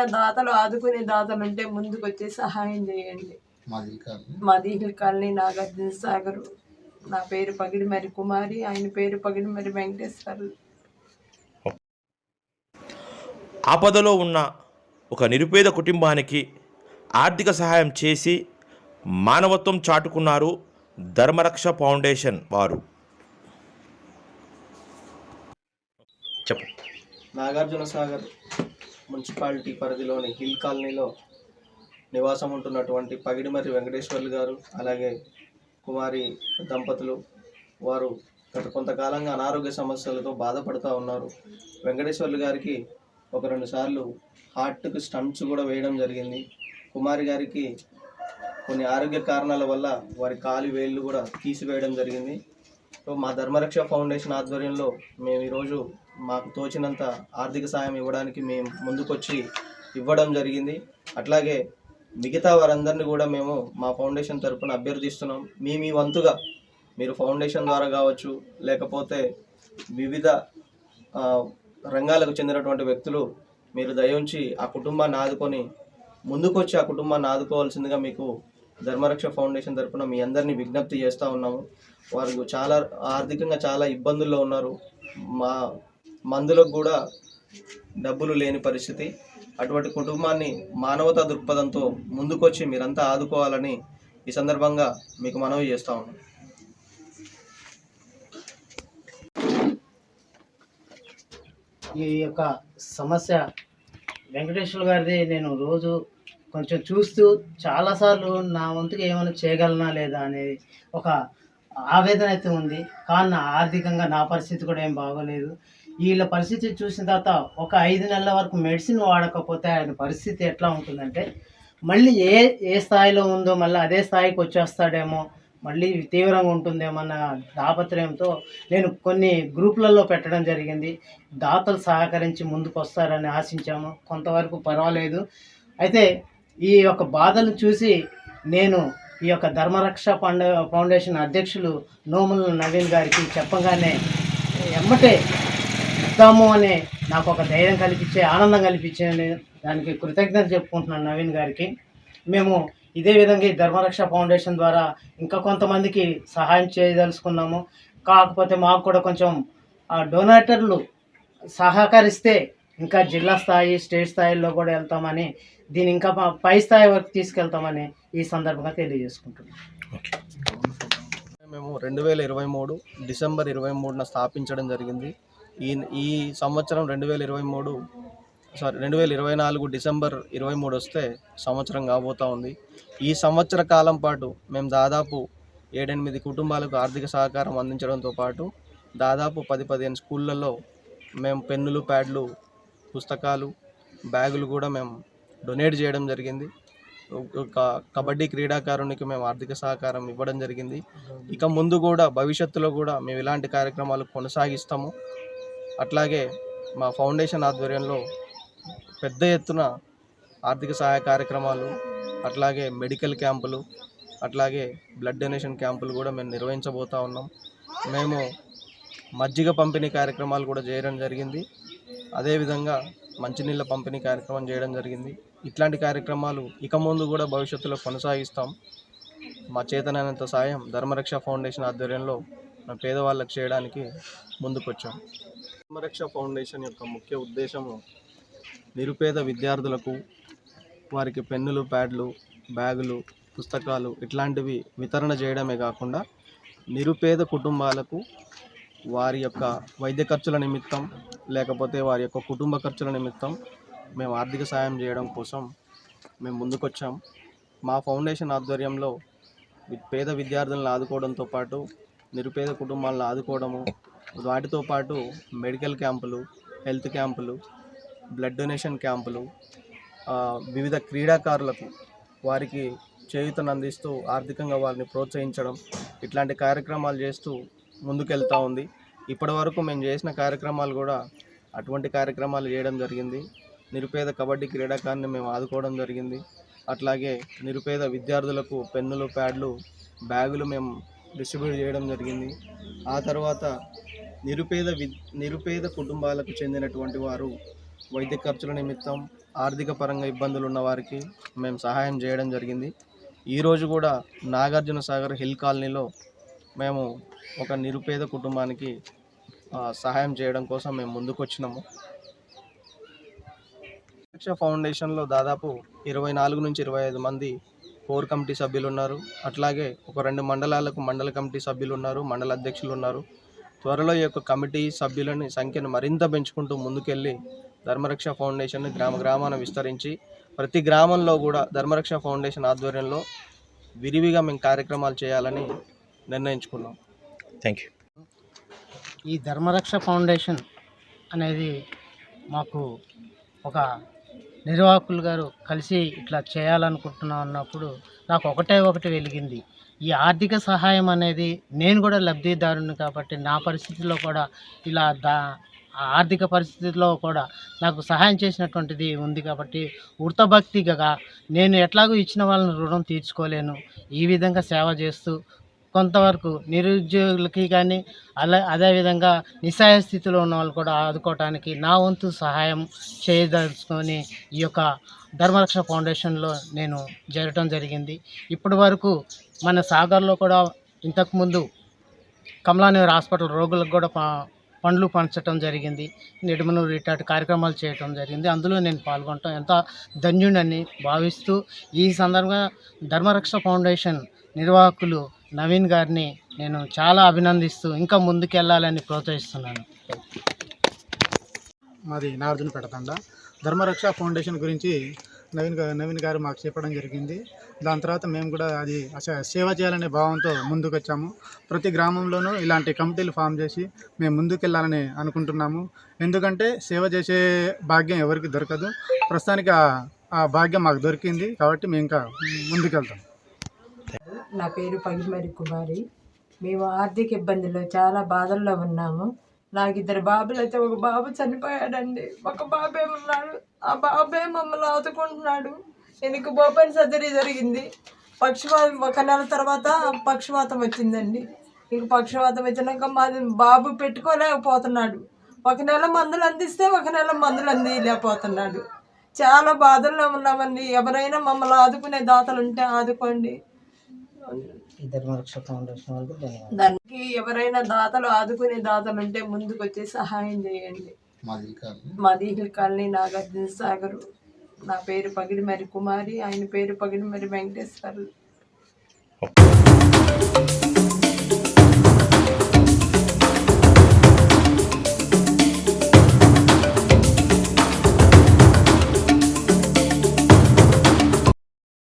ఎవరైనా దాతలు ఆదుకునే దాతలు ఉంటే ముందుకు వచ్చి సహాయం చేయండి. మాది కాదు. మాది హిల్ కాలనీ నాగార్జున సాగర్. నా పేరు పగిడిమరి కుమారి. ఆయన పేరు పగిడిమరి వెంకటేశ్వర్లు. ఆపదలో ఉన్న ఒక నిరుపేద కుటుంబానికి ఆర్థిక సహాయం చేసి మానవత్వం చాటుకున్నారు ధర్మరక్ష ఫౌండేషన్ వారు. చెప్పు నాగార్జున సాగర్. మున్సిపాలిటీ పరిధిలోని హిల్ కాలనీలో నివాసం ఉంటున్నటువంటి పగిడిమర్రి వెంకటేశ్వర్లు గారు అలాగే కుమారి దంపతులు వారు గత కొంతకాలంగా అనారోగ్య సమస్యలతో బాధపడుతూ ఉన్నారు. వెంకటేశ్వర్లు గారికి ఒక రెండు సార్లు హార్ట్కి స్టంట్స్ కూడా వేయడం జరిగింది. కుమారి గారికి కొన్ని ఆరోగ్య కారణాల వల్ల వారి కాలి వేళ్ళు కూడా తీసివేయడం జరిగింది. సో మా ధర్మరక్ష ఫౌండేషన్ ఆధ్వర్యంలో మేము ఈరోజు మాకు తోచినంత ఆర్థిక సాయం ఇవ్వడానికి మేము ముందుకొచ్చి ఇవ్వడం జరిగింది. అట్లాగే మిగతా వారందరినీ కూడా మేము మా ఫౌండేషన్ తరఫున అభ్యర్థిస్తున్నాం. మీ మీ వంతుగా మీరు ఫౌండేషన్ ద్వారా కావచ్చు లేకపోతే వివిధ రంగాలకు చెందినటువంటి వ్యక్తులు మీరు దయించి ఆ కుటుంబాన్ని ఆదుకొని ముందుకొచ్చి ఆ కుటుంబాన్ని ఆదుకోవాల్సిందిగా మీకు ధర్మరక్ష ఫౌండేషన్ తరఫున మీ అందరినీ విజ్ఞప్తి చేస్తూ ఉన్నాము. వారు చాలా ఆర్థికంగా చాలా ఇబ్బందుల్లో ఉన్నారు. మా మందులకు కూడా డబ్బులు లేని పరిస్థితి. అటువంటి కుటుంబాన్ని మానవతా దృక్పథంతో ముందుకొచ్చి మీరంతా ఆదుకోవాలని ఈ సందర్భంగా మీకు మనవి చేస్తా ఉన్నాం. ఈ యొక్క సమస్య వెంకటేశ్వర గారిది. నేను రోజు కొంచెం చూస్తూ చాలాసార్లు నా వంతుకు ఏమైనా చేయగలనా లేదా అనేది ఒక ఆవేదన అయితే ఉంది. కానీ నా ఆర్థికంగా నా పరిస్థితి కూడా ఏం బాగోలేదు. వీళ్ళ పరిస్థితి చూసిన తర్వాత ఒక ఐదు నెలల వరకు మెడిసిన్ వాడకపోతే ఆయన పరిస్థితి ఎట్లా ఉంటుందంటే మళ్ళీ ఏ ఏ స్థాయిలో ఉందో మళ్ళీ అదే స్థాయికి వచ్చేస్తాడేమో మళ్ళీ తీవ్రంగా ఉంటుందేమన్న దాపత్రయంతో నేను కొన్ని గ్రూపులలో పెట్టడం జరిగింది. దాతలు సహకరించి ముందుకు వస్తారని ఆశించాము. కొంతవరకు పర్వాలేదు. అయితే ఈ యొక్క బాధలు చూసి నేను ఈ యొక్క ధర్మరక్ష పండ ఫౌండేషన్ అధ్యక్షులు నోముల నవీన్ గారికి చెప్పగానే ఎమ్మటే ఇద్దాము అనే నాకు ఒక ధైర్యం కల్పించే ఆనందం కల్పించే దానికి కృతజ్ఞత చెప్పుకుంటున్నాను నవీన్ గారికి. మేము ఇదే విధంగా ఈ ధర్మరక్ష ఫౌండేషన్ ద్వారా ఇంకా కొంతమందికి సహాయం చేయదలుచుకున్నాము. కాకపోతే మాకు కూడా కొంచెం ఆ డొనేటర్లు సహకరిస్తే ఇంకా జిల్లా స్థాయి స్టేట్ స్థాయిలో కూడా వెళ్తామని దీని ఇంకా పై స్థాయి వరకు తీసుకెళ్తామని ఈ సందర్భంగా తెలియజేసుకుంటున్నాం. మేము రెండు వేల ఇరవై మూడు డిసెంబర్ ఇరవై మూడున స్థాపించడం జరిగింది. ఈ ఈ సంవత్సరం రెండు వేల ఇరవై మూడు సారీ రెండు వేల ఇరవై నాలుగు డిసెంబర్ ఇరవై మూడు వస్తే సంవత్సరం కాబోతూ ఉంది. ఈ సంవత్సర కాలం పాటు మేము దాదాపు ఏడెనిమిది కుటుంబాలకు ఆర్థిక సహకారం అందించడంతో పాటు దాదాపు పది పదిహేను స్కూళ్ళల్లో మేము పెన్నులు ప్యాడ్లు పుస్తకాలు బ్యాగులు కూడా మేము డొనేట్ చేయడం జరిగింది. ఒక కబడ్డీ క్రీడాకారునికి మేము ఆర్థిక సహకారం ఇవ్వడం జరిగింది. ఇక ముందు కూడా భవిష్యత్తులో కూడా మేము ఇలాంటి కార్యక్రమాలు కొనసాగిస్తాము. అట్లాగే మా ఫౌండేషన్ ఆధ్వర్యంలో పెద్ద ఎత్తున ఆర్థిక సహాయ కార్యక్రమాలు అట్లాగే మెడికల్ క్యాంపులు అట్లాగే బ్లడ్ డొనేషన్ క్యాంపులు కూడా మేము నిర్వహించబోతా ఉన్నాం. మేము మజ్జిగ పంపిణీ కార్యక్రమాలు కూడా చేయడం జరిగింది. అదేవిధంగా మంచినీళ్ళ పంపిణీ కార్యక్రమం చేయడం జరిగింది. ఇట్లాంటి కార్యక్రమాలు ఇక ముందు కూడా భవిష్యత్తులో కొనసాగిస్తాం. మా చేతనైనంత సాయం ధర్మరక్ష ఫౌండేషన్ ఆధ్వర్యంలో మా పేదవాళ్ళకి చేయడానికి ముందుకొచ్చాం. ధర్మరక్ష ఫౌండేషన్ యొక్క ముఖ్య ఉద్దేశము నిరుపేద విద్యార్థులకు వారికి పెన్నులు ప్యాడ్లు బ్యాగులు పుస్తకాలు ఇట్లాంటివి వితరణ చేయడమే కాకుండా నిరుపేద కుటుంబాలకు వారి యొక్క వైద్య ఖర్చుల నిమిత్తం లేకపోతే వారి యొక్క కుటుంబ ఖర్చుల నిమిత్తం మేము ఆర్థిక సాయం చేయడం కోసం మేము ముందుకొచ్చాం. మా ఫౌండేషన్ ఆధ్వర్యంలో పేద విద్యార్థులను ఆదుకోవడంతో పాటు నిరుపేద కుటుంబాలను ఆదుకోవడము వాటితో పాటు మెడికల్ క్యాంపులు హెల్త్ క్యాంపులు బ్లడ్ డొనేషన్ క్యాంపులు వివిధ క్రీడాకారులకు వారికి చేయూతను అందిస్తూ ఆర్థికంగా వారిని ప్రోత్సహించడం ఇట్లాంటి కార్యక్రమాలు చేస్తూ ముందుకెళ్తూ ఉంది. ఇప్పటి వరకు మేము చేసిన కార్యక్రమాలు కూడా అటువంటి కార్యక్రమాలు చేయడం జరిగింది. నిరుపేద కబడ్డీ క్రీడాకారిని మేము ఆదుకోవడం జరిగింది. అట్లాగే నిరుపేద విద్యార్థులకు పెన్నులు ప్యాడ్లు బ్యాగులు మేము డిస్ట్రిబ్యూట్ చేయడం జరిగింది. ఆ తర్వాత నిరుపేద వి నిరుపేద కుటుంబాలకు చెందినటువంటి వారు వైద్య ఖర్చుల నిమిత్తం ఆర్థిక పరంగా ఇబ్బందులు ఉన్న వారికి మేము సహాయం చేయడం జరిగింది. ఈరోజు కూడా నాగార్జున సాగర్ హిల్ కాలనీలో మేము ఒక నిరుపేద కుటుంబానికి సహాయం చేయడం కోసం మేము ముందుకొచ్చినాము. రక్ష ఫౌండేషన్లో దాదాపు ఇరవై నాలుగు నుంచి ఇరవై ఐదు మంది కోర్ కమిటీ సభ్యులు ఉన్నారు అట్లాగే ఒక రెండు మండలాలకు మండల కమిటీ సభ్యులు ఉన్నారు మండల అధ్యక్షులు ఉన్నారు త్వరలో ఈ యొక్క కమిటీ సభ్యులని సంఖ్యను మరింత పెంచుకుంటూ ముందుకెళ్ళి ధర్మరక్ష ఫౌండేషన్ గ్రామ గ్రామాన విస్తరించి ప్రతి గ్రామంలో కూడా ధర్మరక్ష ఫౌండేషన్ ఆధ్వర్యంలో విరివిగా మేము కార్యక్రమాలు చేయాలని నిర్ణయించుకున్నాం. Thank you. ఈ ధర్మరక్ష ఫౌండేషన్ అనేది మాకు ఒక నిర్వాహకులు గారు కలిసి ఇట్లా చేయాలనుకుంటున్నాం అన్నప్పుడు నాకు ఒకటే ఒకటి వెలిగింది. ఈ ఆర్థిక సహాయం అనేది నేను కూడా లబ్ధిదారుని కాబట్టి నా పరిస్థితిలో కూడా ఇలా దా ఆర్థిక పరిస్థితిలో కూడా నాకు సహాయం చేసినటువంటిది ఉంది కాబట్టి వృతభక్తిగా నేను ఎట్లాగో ఇచ్చిన వాళ్ళని రుణం తీర్చుకోలేను. ఈ విధంగా సేవ చేస్తూ కొంతవరకు నిరుద్యోగులకి కానీ అలా అదేవిధంగా నిస్సాయ స్థితిలో ఉన్న వాళ్ళు కూడా ఆదుకోవటానికి నా వంతు సహాయం చేయదలుచుకొని ఈ యొక్క ధర్మరక్ష ఫౌండేషన్లో నేను చేరటం జరిగింది. ఇప్పటి వరకు మన సాగర్లో కూడా ఇంతకుముందు కమలానగర్ హాస్పిటల్ రోగులకు కూడా పండ్లు పంచడం జరిగింది. నిడుమనూరు ఇట్లాంటి కార్యక్రమాలు చేయటం జరిగింది. అందులో నేను పాల్గొనటం ఎంత ధన్యుడని భావిస్తూ ఈ సందర్భంగా ధర్మరక్ష ఫౌండేషన్ నిర్వాహకులు నవీన్ గారిని నేను చాలా అభినందిస్తూ ఇంకా ముందుకెళ్ళాలని ప్రోత్సహిస్తున్నాను. మాది నాగార్జున పెడతండ. ధర్మరక్ష ఫౌండేషన్ గురించి నవీన్ గారు నవీన్ గారు మాకు చెప్పడం జరిగింది. దాని తర్వాత మేము కూడా అది సేవ చేయాలనే భావంతో ముందుకు వచ్చాము ప్రతి గ్రామంలోనూ ఇలాంటి కమిటీలు ఫామ్ చేసి మేము ముందుకెళ్ళాలని అనుకుంటున్నాము. ఎందుకంటే సేవ చేసే భాగ్యం ఎవరికి దొరకదు. ప్రస్తుతానికి ఆ- ఆ భాగ్యం మాకు దొరికింది కాబట్టి మేము ఇంకా ముందుకెళ్తాం. నా పేరు పగిమరి కుమారి. మేము ఆర్థిక ఇబ్బందుల్లో చాలా బాధల్లో ఉన్నాము. నాకు ఇద్దరు బాబులు అయితే ఒక బాబు చనిపోయాడండి. ఒక బాబే ఉన్నాడు. ఆ బాబే మమ్మల్ని ఆదుకుంటున్నాడు. ఎందుకు ఓపెన్ సర్జరీ జరిగింది. పక్షవాతం ఒక నెల తర్వాత పక్షవాతం వచ్చిందండి. ఇంక పక్షవాతం వచ్చినాక మాది బాబు పెట్టుకోలేకపోతున్నాడు. ఒక నెల మందులు అందిస్తే ఒక నెల మందులు అందిలేకపోతున్నాడు చాలా బాధల్లో ఉన్నామండి. ఎవరైనా మమ్మల్ని ఆదుకునే దాతలు ఉంటే ఆదుకోండి. ఈ ధర్మరక్ష ఫౌండేషన్ వాళ్ళకి ధన్యవాదాలు. దానికి ఎవరైనా దాతలు ఆదుకునే దాతలు ఉంటే ముందుకు వచ్చి సహాయం చేయండి. మాది హిల్ కాలనీ నాగార్జున సాగర్. నా పేరు పగిడిమరి కుమారి. ఆయన పేరు పగిడిమరి వెంకటేశ్వర్.